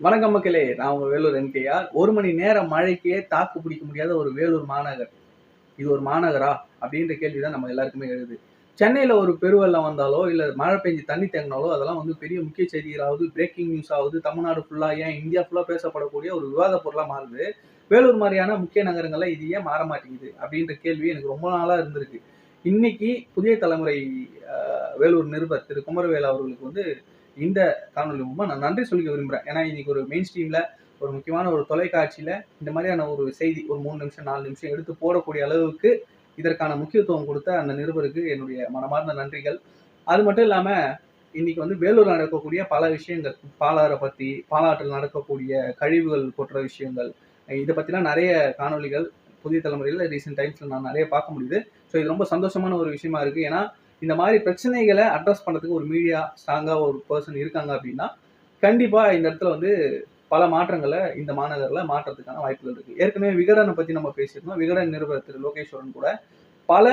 வணக்கம் மக்களே நான் உங்க வேலூர் என்கேஆர் ஒரு மணி நேரம் மழைக்கே தாக்கு பிடிக்க முடியாத ஒரு வேலூர் மாநகர். இது ஒரு மாநகரா? அப்படின்ற கேள்வி தான் நம்ம எல்லாருக்குமே எழுது. சென்னையில் ஒரு பெருவெள்ளம் வந்தாலோ இல்லை மழை பெஞ்சு தண்ணி தேங்கினாலோ அதெல்லாம் வந்து பெரிய முக்கிய செய்திகளாவது பிரேக்கிங் நியூஸ் ஆகுது தமிழ்நாடு ஃபுல்லாக ஏன் இந்தியா ஃபுல்லாக பேசப்படக்கூடிய ஒரு விவாத பொருளாக மாறுது. வேலூர் மாதிரியான முக்கிய நகரங்களில் இது ஏன் மாற மாட்டேங்குது? அப்படின்ற கேள்வி எனக்கு ரொம்ப நாளாக இருந்திருக்கு. இன்னைக்கு புதிய தலைமுறை வேலூர் நிருபர் திரு. குமரவேல் அவர்களுக்கு வந்து இந்த காணொலி மூலமா நான் நன்றி சொல்லிக்க விரும்புகிறேன் ஏன்னா இன்னைக்கு ஒரு மெயின் ஸ்ட்ரீமில் ஒரு முக்கியமான ஒரு தொலைக்காட்சியில் இந்த மாதிரியான ஒரு செய்தி ஒரு மூணு நிமிஷம் நாலு நிமிஷம் எடுத்து போடக்கூடிய அளவுக்கு இதற்கான முக்கியத்துவம் கொடுத்த அந்த நிருபருக்கு என்னுடைய மனமார்ந்த நன்றிகள். அது மட்டும் இல்லாமல் இன்னைக்கு வந்து வேலூர் நடக்கக்கூடிய பல விஷயங்கள் பாலாறை பற்றி பாலாற்றில் நடக்கக்கூடிய கழிவுகள் கொட்டுற விஷயங்கள் இதை பற்றிலாம் நிறைய காணொளிகள் புதிய தலைமுறையில் ரீசெண்ட் டைம்ஸில் நான் நிறைய பார்க்க முடியுது. ஸோ இது ரொம்ப சந்தோஷமான ஒரு விஷயமா இருக்குது ஏன்னா இந்த மாதிரி பிரச்சனைகளை அட்ரஸ் பண்ணுறதுக்கு ஒரு மீடியா ஸ்ட்ராங்காக ஒரு பர்சன் இருக்காங்க அப்படின்னா கண்டிப்பாக இந்த இடத்துல வந்து பல மாற்றங்களை இந்த மாநகரில் மாற்றத்துக்கான வாய்ப்புகள் இருக்குது ஏற்கனவே விகடனை பற்றி நம்ம பேசியிருந்தோம். விகடன் நிருபர் திரு லோகேஸ்வரன் கூட பல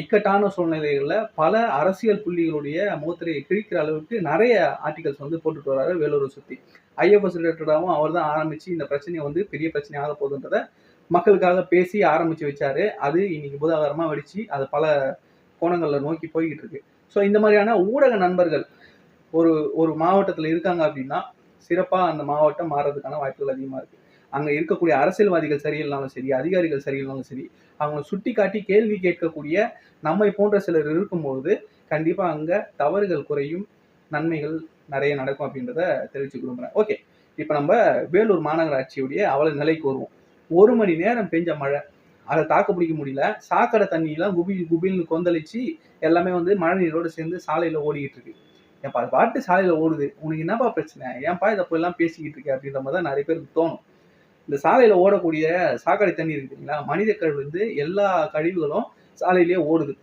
இக்கட்டான சூழ்நிலைகளில் பல அரசியல் புள்ளிகளுடைய முகத்திரையை கிழிக்கிற அளவுக்கு நிறைய ஆர்டிகல்ஸ் வந்து போட்டுட்டு வராரு வேலூரை சுற்றி ஐஎஃப்எஸ் ரிலேட்டடாகவும் அவர் தான் ஆரம்பித்து இந்த பிரச்சனையை வந்து பெரிய பிரச்சனையாக போகுதுன்றதை மக்களுக்காக பேசி ஆரம்பித்து வச்சாரு. அது இன்னைக்கு புதாகரமாக வெடிச்சு அது பல கோணங்களில் நோக்கி போய்கிட்டு இருக்கு ஸோ இந்த மாதிரியான ஊடக நண்பர்கள் ஒரு ஒரு மாவட்டத்தில் இருக்காங்க அப்படின்னா சிறப்பாக அந்த மாவட்டம் மாறுறதுக்கான வாய்ப்புகள் அதிகமாக இருக்குது அங்கே இருக்கக்கூடிய அரசியல்வாதிகள் சரியில்லாலும் சரி அதிகாரிகள் சரியில்லாலும் சரி அவங்கள சுட்டி காட்டி கேள்வி கேட்கக்கூடிய நம்மை போன்ற சிலர் இருக்கும்போது கண்டிப்பாக அங்கே தவறுகள் குறையும் நன்மைகள் நிறைய நடக்கும் அப்படின்றத தெரிவிச்சு விரும்புகிறேன் ஓகே இப்போ நம்ம வேலூர் மாநகராட்சியுடைய அவல நிலைக்கு வருவோம். ஒரு மணி நேரம் பெஞ்ச மழை அதை தாக்கு பிடிக்க முடியல. சாக்கடை தண்ணியெல்லாம் குபி குபில்னு கொந்தளிச்சு எல்லாமே வந்து மழை நீரோடு சேர்ந்து சாலையில் ஓடிக்கிட்டு இருக்கு. ஏன்ப்பா அது பாட்டு சாலையில் ஓடுது. உனக்கு என்னப்பா பிரச்சனை? ஏன்ப்பா இதை போயெல்லாம் பேசிக்கிட்டு இருக்கு அப்படின்ற மாதிரி தான் நிறைய பேருக்கு தோணும். இந்த சாலையில் ஓடக்கூடிய சாக்கடை தண்ணி இருக்கு இல்லைங்களா மனித கழிவு வந்து எல்லா கழிவுகளும் சாலையிலேயே ஓடுது.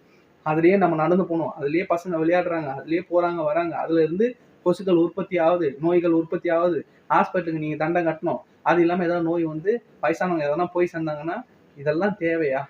அதுலேயே நம்ம நடந்து போகணும். அதுலேயே பசங்க விளையாடுறாங்க. அதுலேயே போகிறாங்க வராங்க. அதுலேருந்து கொசுக்கள் உற்பத்தி ஆகுது. நோய்கள் உற்பத்தி ஆகுது. ஹாஸ்பிட்டலுக்கு நீங்கள் தண்டம் கட்டணும். அது இல்லாமல் ஏதாவது நோய் வந்து வயசானவங்க எதனா போய் சேர்ந்தாங்கன்னா இதெல்லாம் தேவையா?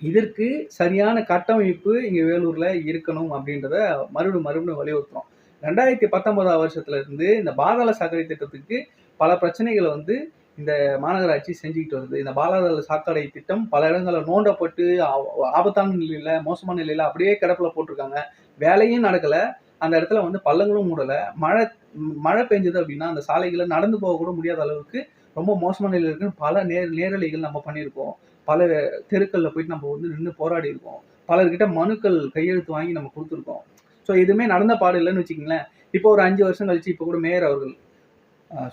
இதற்கு சரியான கட்டமைப்பு இங்கே வேலூரில் இருக்கணும் அப்படின்றத மறுபடியும் மறுபடியும் வலியுறுத்துறோம். ரெண்டாயிரத்தி பத்தொன்பதாம் வருஷத்துல இருந்து இந்த பாதாள சாக்கடை திட்டத்துக்கு பல பிரச்சனைகளை வந்து இந்த மாநகராட்சி செஞ்சுக்கிட்டு வருது. இந்த பாலாதள சாக்கடை திட்டம் பல இடங்களில் நோண்டப்பட்டு ஆ- ஆபத்தான நிலையில் மோசமான நிலையில் அப்படியே கிடப்பில் போட்டிருக்காங்க. வேலையும் நடக்கல. அந்த இடத்துல வந்து பள்ளங்களும் மூடலை. மழை மழை பெஞ்சது அப்படின்னா அந்த சாலைகளை நடந்து போக கூட முடியாத அளவுக்கு ரொம்ப மோசமான நிலையில் இருக்குன்னு பல நேர் நேரலைகள் நம்ம பண்ணியிருக்கோம். பல தெருக்களில் போயிட்டு நம்ம வந்து நின்று போராடி இருக்கோம் பலர்கிட்ட மனுக்கள் கையெழுத்து வாங்கி நம்ம கொடுத்துருக்கோம். ஸோ எதுவுமே நடந்த பாடு இல்லைன்னு வச்சுக்கங்களேன். இப்போ ஒரு அஞ்சு வருஷம் கழிச்சு இப்போ கூட மேயர் அவர்கள்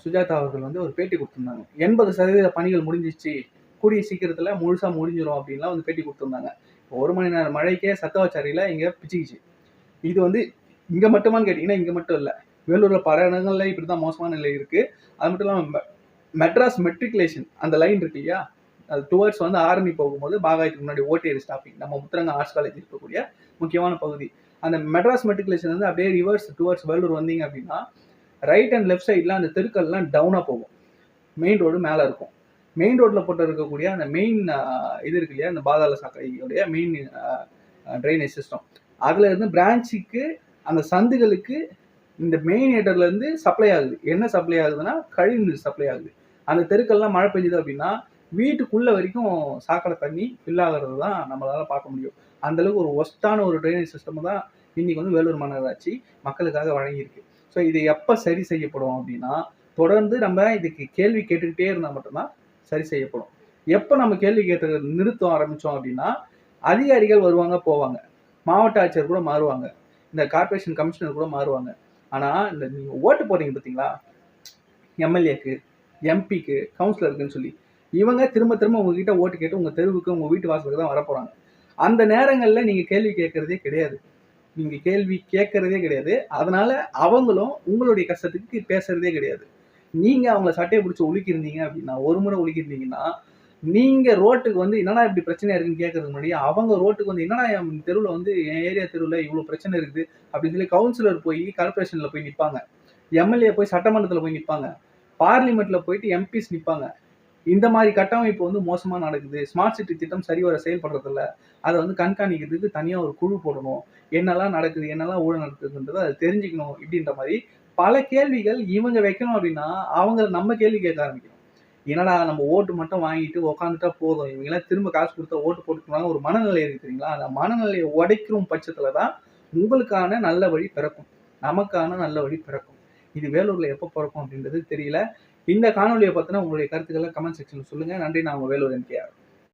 சுஜாதா அவர்கள் வந்து ஒரு பேட்டி கொடுத்துருந்தாங்க. எண்பது சதவீத பணிகள் முடிஞ்சிச்சு கூடிய சீக்கிரத்தில் முழுசாக முடிஞ்சிடும் அப்படின்லாம் வந்து பேட்டி கொடுத்துருந்தாங்க. இப்போ ஒரு மணி நேரம் மழைக்கே சத்தவாச்சாரியில் இங்கே பிச்சுக்கிச்சு. இது வந்து இங்கே மட்டுமான்னு கேட்டிங்கன்னா இங்கே மட்டும் இல்லை. வேலூரில் பல இடங்கள்ல இப்படி தான் மோசமான நிலை இருக்குது அது மட்டும் இல்லாமல் மெட்ராஸ் மெட்ரிகுலேஷன் அந்த லைன் இருக்கு இல்லையா? அது டுவர்ட்ஸ் வந்து ஆரணி போகும்போது பாகாய்க்கு முன்னாடி ஓட்டேரி ஸ்டாப்பிங் நம்ம முத்திரங்க ஆர்ட்ஸ் காலேஜ் இருக்கக்கூடிய முக்கியமான பகுதி. அந்த மெட்ராஸ் மெட்ரிகுலேஷன் வந்து அப்படியே ரிவர்ஸ் டுவர்ட்ஸ் வேலூர் வந்தீங்க அப்படின்னா ரைட் அண்ட் லெஃப்ட் சைடில் அந்த தெருக்கள்லாம் டவுனாக போகும். மெயின் ரோடு மேலே இருக்கும். மெயின் ரோட்டில் போட்டு இருக்கக்கூடிய அந்த மெயின் இது இருக்கு இல்லையா? அந்த பாதாள சாக்கடையுடைய மெயின் ட்ரைனேஜ் சிஸ்டம் அதில் இருந்து பிரான்ச்சுக்கு அந்த சந்துகளுக்கு இந்த மெயின் ஏட்டர்லேருந்து சப்ளை ஆகுது. என்ன சப்ளை ஆகுதுன்னா கழிவுநீர் சப்ளை ஆகுது. அந்த தெருக்கள்லாம் மழை பெஞ்சுது அப்படின்னா வீட்டுக்குள்ள வரைக்கும் சாக்கடை தண்ணி ஃபில் ஆகிறது தான் நம்மளால பார்க்க முடியும். அந்த அளவுக்கு ஒரு ஒஸ்டான ஒரு ட்ரைனேஜ் சிஸ்டம் தான் இன்னைக்கு வந்து வேலூர் மாநகராட்சி மக்களுக்காக வழங்கியிருக்கு. ஸோ இது எப்போ சரி செய்யப்படும் அப்படின்னா தொடர்ந்து நம்ம இதுக்கு கேள்வி கேட்டுக்கிட்டே இருந்தால் மட்டும்தான் சரி செய்யப்படும். எப்போ நம்ம கேள்வி கேட்டு நிறுத்தம் ஆரம்பித்தோம் அப்படின்னா அதிகாரிகள் வருவாங்க போவாங்க. மாவட்ட ஆட்சியர் கூட மாறுவாங்க. இந்த கார்ப்பரேஷன் கமிஷனர் கூட மாறுவாங்க. ஆனால் இந்த நீங்கள் ஓட்டு போடுறீங்க பார்த்தீங்களா? எம்எல்ஏக்கு எம்பிக்கு கவுன்சிலருக்குன்னு சொல்லி இவங்க திரும்ப திரும்ப உங்ககிட்ட ஓட்டு கேட்டு உங்கள் தெருவுக்கு உங்கள் வீட்டு வாசலுக்கு தான் வரப்போகிறாங்க அந்த நேரங்களில் நீங்கள் கேள்வி கேட்குறதே கிடையாது. நீங்கள் கேள்வி கேட்கறதே கிடையாது. அதனால் அவங்களும் உங்களுடைய கஷ்டத்துக்கு பேசுகிறதே கிடையாது. நீங்கள் அவங்கள சட்டையை பிடிச்சி ஒழிக்கிருந்தீங்க அப்படின்னா ஒரு முறை ஒழிக்கிருந்தீங்கன்னா நீங்கள் ரோட்டுக்கு வந்து என்னடா இப்படி பிரச்சனையாக இருக்குன்னு கேட்கறதுக்கு முன்னாடி அவங்க ரோட்டுக்கு வந்து என்னடா என் தெருவில் வந்து என் ஏரியா தெருவில் இவ்வளோ பிரச்சனை இருக்குது அப்படின்னு சொல்லி கவுன்சிலர் போய் கார்பரேஷனில் போய் நிற்பாங்க எம்எல்ஏ போய் சட்டமன்றத்தில் போய் நிற்பாங்க பார்லிமெண்ட்டில் போயிட்டு எம்பிஸ் நிற்பாங்க இந்த மாதிரி கட்டமைப்பு வந்து மோசமாக நடக்குது. ஸ்மார்ட் சிட்டி திட்டம் சரிவர செயல்படுறதில்ல. அதை வந்து கண்காணிக்கிறதுக்கு தனியாக ஒரு குழு போடணும். என்னெல்லாம் நடக்குது என்னெல்லாம் ஊழல் நடக்குதுன்றதை அதை தெரிஞ்சுக்கணும் இப்படின்ற மாதிரி பல கேள்விகள் இவங்க வைக்கணும் அப்படின்னா அவங்க நம்ம கேள்வி கேட்க ஆரம்பிக்கணும். என்னடா நம்ம ஓட்டு மட்டும் வாங்கிட்டு உக்காந்துட்டா போதும். இவங்கெல்லாம் திரும்ப காசு கொடுத்தா ஓட்டு போட்டுக்கணும் ஒரு மனநிலை இருக்கு தெரியுங்களா? அந்த மனநிலையை உடைக்கிற பட்சத்துல தான் உங்களுக்கான நல்ல வழி பிறக்கும். நமக்கான நல்ல வழி பிறக்கும். இது வேலூர்ல எப்போ பிறக்கும் அப்படின்றது தெரியல. இந்த காணொலியை பார்த்தோன்னா உங்களுடைய கருத்துக்களை கமெண்ட் செக்ஷன்ல சொல்லுங்க. நன்றி நான் உங்க வேலூர் என்கேஆர்